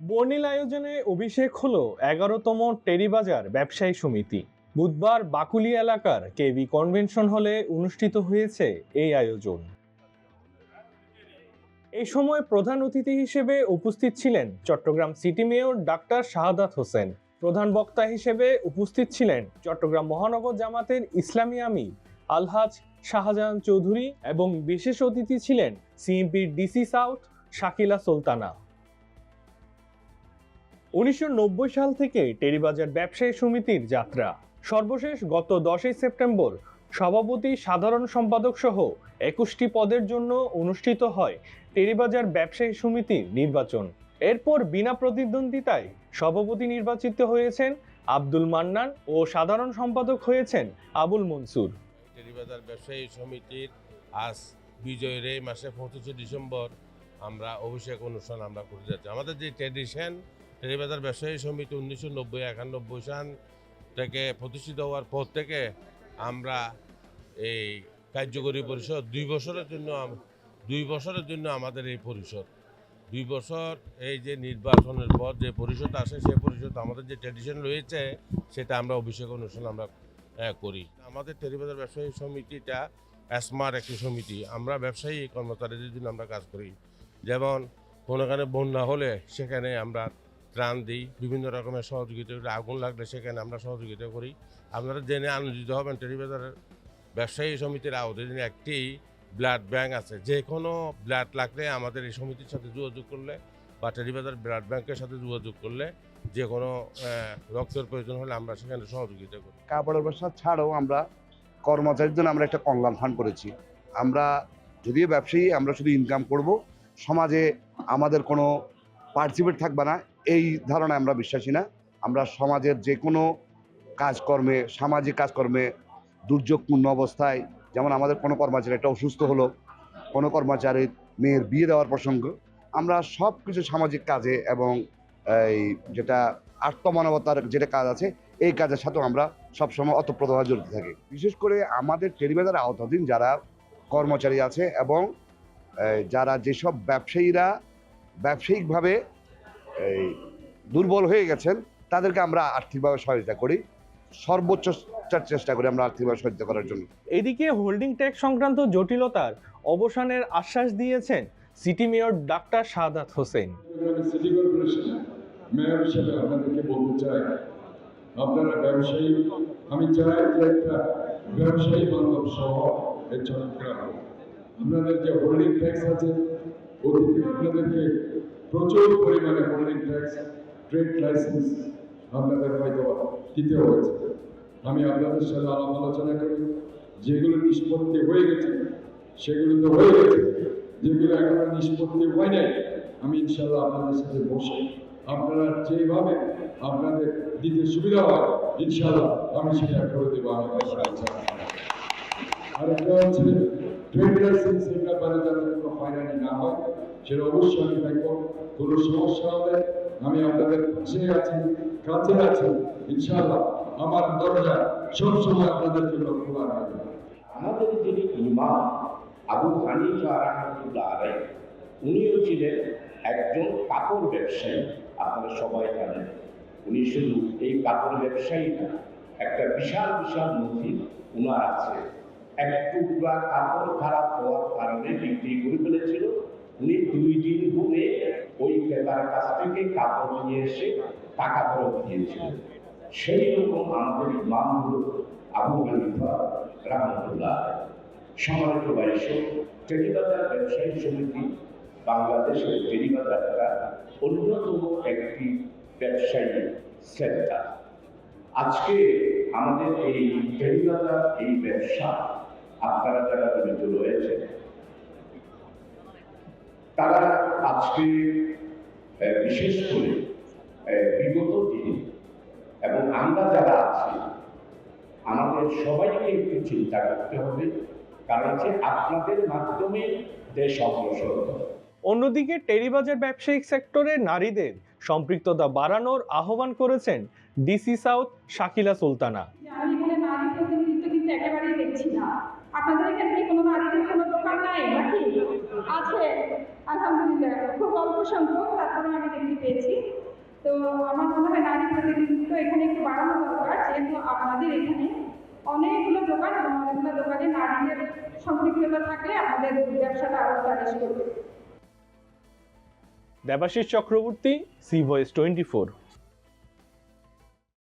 বর্ণিল আয়োজনে অভিষেক হলো এগারোতম টেরিবাজার ব্যবসায়ী সমিতি। বুধবার বাকুলি এলাকার কেভি কনভেনশন হলে অনুষ্ঠিত হয়েছে এই আয়োজন। এই সময় প্রধান অতিথি হিসেবে উপস্থিত ছিলেন Chattogram city mayor doctor Shahadat Hossain. প্রধান বক্তা হিসেবে উপস্থিত ছিলেন চট্টগ্রাম মহানগর জামাতের ইসলামী আমির আলহাজ শাহজাহান চৌধুরী এবং বিশেষ অতিথি ছিলেন সিএমপির ডিসি সাউথ শাকিলা সুলতানা। উনিশশো নব্বই সাল থেকে টেরিবাজার ব্যবসায়ী সমিতির যাত্রা। সর্বশেষ গত দশই সেপ্টেম্বর সভাপতি, সাধারণ সম্পাদক সহ একুশটি পদের জন্য অনুষ্ঠিত হয় টেরিবাজার ব্যবসায়ী সমিতির নির্বাচন। এরপর বিনা প্রতিদ্বন্দ্বিতায় সভাপতি নির্বাচিত হয়েছেন আব্দুল মান্নান ও সাধারণ সম্পাদক হয়েছেন আবুল মনসুর। টেরিবাজার ব্যবসায়ী সমিতির আজ বিজয়ের এই মাসে পঁচিশে ডিসেম্বর আমরা অভিষেক অনুষ্ঠান আমরা করতে যাচ্ছি। আমাদের যে ট্রেডিশন টেরিবাজার ব্যবসায়ী সমিতি উনিশশো নব্বই, একানব্বই সাল থেকে প্রতিষ্ঠিত হওয়ার পর থেকে আমরা এই কার্যকরী পরিষদ দুই বছরের জন্য দুই বছরের জন্য আমাদের এই পরিষদ। দুই বছর এই যে নির্বাচনের পর যে পরিষদ আসে, সেই পরিষদ আমাদের যে ট্রেডিশন রয়েছে, সেটা আমরা অভিষেক অনুষ্ঠান আমরা করি। আমাদের টেরিবাজার ব্যবসায়ী সমিতিটা স্মার্ট একটি সমিতি। আমরা ব্যবসায়ী কর্মচারীদের জন্য আমরা কাজ করি। যেমন কোনোখানে বন্যা হলে সেখানে আমরা ত্রাণ দিই, বিভিন্ন রকমের সহযোগিতা করি, আগুন লাগলে সেখানে আমরা সহযোগিতা করি। আপনারা জেনে আনন্দিত হবেন, টেরিবাজারের ব্যবসায়ী সমিতির আওতাধীন একটি ব্লাড ব্যাংক আছে। যে কোনো ব্লাড লাগলে আমাদের এই সমিতির সাথে যোগাযোগ করলে বা টেরিবাজার ব্লাড ব্যাংকের সাথে যোগাযোগ করলে যে কোনো রক্তের প্রয়োজন হলে আমরা সেখানে সহযোগিতা করি। কাপড়ের ব্যবসা ছাড়াও আমরা কর্মচারীর জন্য আমরা একটা কল্যাণ ফান্ড করেছি। আমরা যদিও ব্যবসায়ী, আমরা শুধু ইনকাম করব সমাজে আমাদের কোনো পার্টিসিপেট থাকবে না, এই ধারণায় আমরা বিশ্বাসী না। আমরা সমাজের যে কোনো কাজকর্মে, সামাজিক কাজকর্মে দুর্যোগপূর্ণ অবস্থায়, যেমন আমাদের কোনো কর্মচারী একটা অসুস্থ হলো, কোনো কর্মচারীর মেয়ের বিয়ে দেওয়ার প্রসঙ্গ, আমরা সব কিছু সামাজিক কাজে এবং এই যেটা আত্মমানবতার যেটা কাজ আছে, এই কাজের সাথেও আমরা সবসময় অতপ্রতভাবে জড়িত থাকি। বিশেষ করে আমাদের টেরিবাজার আওতাধীন যারা কর্মচারী আছে এবং যারা যেসব ব্যবসায়ীরা ব্যবসায়িকভাবে এই দুর্বল হয়ে গেছেন তাদেরকে আমরা আর্থিকভাবে সহায়তা করি। সর্বোচ্চ চেষ্টা করি আমরা আর্থিকভাবে সহায়তা করার জন্য। এদিকে হোল্ডিং ট্যাক্স সংক্রান্ত জটিলতার অবসানের আশ্বাস দিয়েছেন city mayor doctor Shahadat Hossain. City corporation mayor হিসেবে আপনাদেরকে বলতে চাই আপনারা ব্যবসায়ী আমি চাই যে একটা ব্যবসায়ী বান্ধব শহর এই চট্টগ্রাম আপনাদের যে হোল্ডিং ট্যাক্স আছে অতীতে আপনাদেরকে প্রচুর পরিমাণে হোল্ডিং ট্যাক্স ট্রেড লাইসেন্স আপনাদের হয়তো দিতে হয়েছে। আমি আপনাদের সাথে আলাপ আলোচনা করি। যেগুলো নিষ্পত্তি হয়ে গেছে, সেগুলো তো হয়ে গেছে। যেগুলো এখনও নিষ্পত্তি হয় নাই, আমি ইনশাল্লাহ আপনাদের সাথে বসে আপনারা যেভাবে আপনাদের দিতে সুবিধা হয় ইনশাল্লাহ আমি সেটা করে দেবো, আমি আরেকটা হচ্ছে লাইসেন্সের ব্যাপারে যাতে কোনো হয়রানি না হয়। সেটা অবশ্যই আমি দেখব। কোনো সমস্যা হলে আমি আপনাদের পাশে আছি, কাছে আছি। ইনশাল্লাহ আমার দরজা সবসময় আপনাদের জন্য খোলা রাখবে। আমাদের যিনি ইমাম, আবু হানিফা রহমতুল্লাহ আলাই উনিও ছিলেন একজন কাপড় ব্যবসায়ী। আপনারা সবাই জানেন, উনি শুধু এই কাপড় ব্যবসায়ী না, একটা বিশাল বিশাল নথি উনার আছে। এক টুকরা কাপড় খারাপ হওয়ার কারণে বিক্রি করে ফেলেছিল। উনি দুই দিন ঘুরে ওই ক্রেতার কাছ থেকে কাপড় নিয়ে এসে টাকা ফেরত দিয়েছিলেন সেই রকম আমাদের ইমাম হল আবু হানিফা রহমতুল্লাহ। সম্মানিত বাইশ টেলিবাজার ব্যবসায়ী সমিতি বাংলাদেশের টেলিবাজারটা অন্যতম একটি ব্যবসায়ী সেক্টর আজকে আমাদের এই টেলিবাজার, এই ব্যবসা আপনারা যারা জড়িত রয়েছে তারা আজকে বিশেষ করে বিগত দিনে এবং আমরা যারা আছি আমাদের সবাইকে একটু চিন্তা করতে হবে কারণ যে আপনাদের মাধ্যমে দেশ অগ্রসর অন্যদিকে টেরিবাজার ব্যবসায়িক সেক্টরে নারীদের সম্পৃক্ততা বাড়ানোর আহ্বান করেছেন ডিসি সাউথ শাকিলা সুলতানা। আমি এখানে নারী প্রতিনিধিত্ব কিন্তু একেবারেই দেখছি না। আপনাদের এখানে কি কোনো নারীদের কোনো দোকান নাই নাকি? আছে, আলহামদুলিল্লাহ। খুব অল্প সংখ্যক তারপরে আমি দেখতে পেয়েছি। তো আমার মনে হয় নারী প্রতিনিধিত্ব এখানে একটু বাড়ানো দরকার, যেহেতু আপনাদের এখানে অনেকগুলো দোকান এবং অনেকগুলো দোকানে নারীদের সম্পৃক্ততা থাকলে আমাদের ব্যবসাটা আরও ফ্লারিশ করবে। Debashis Chakraborty, C voice twenty four.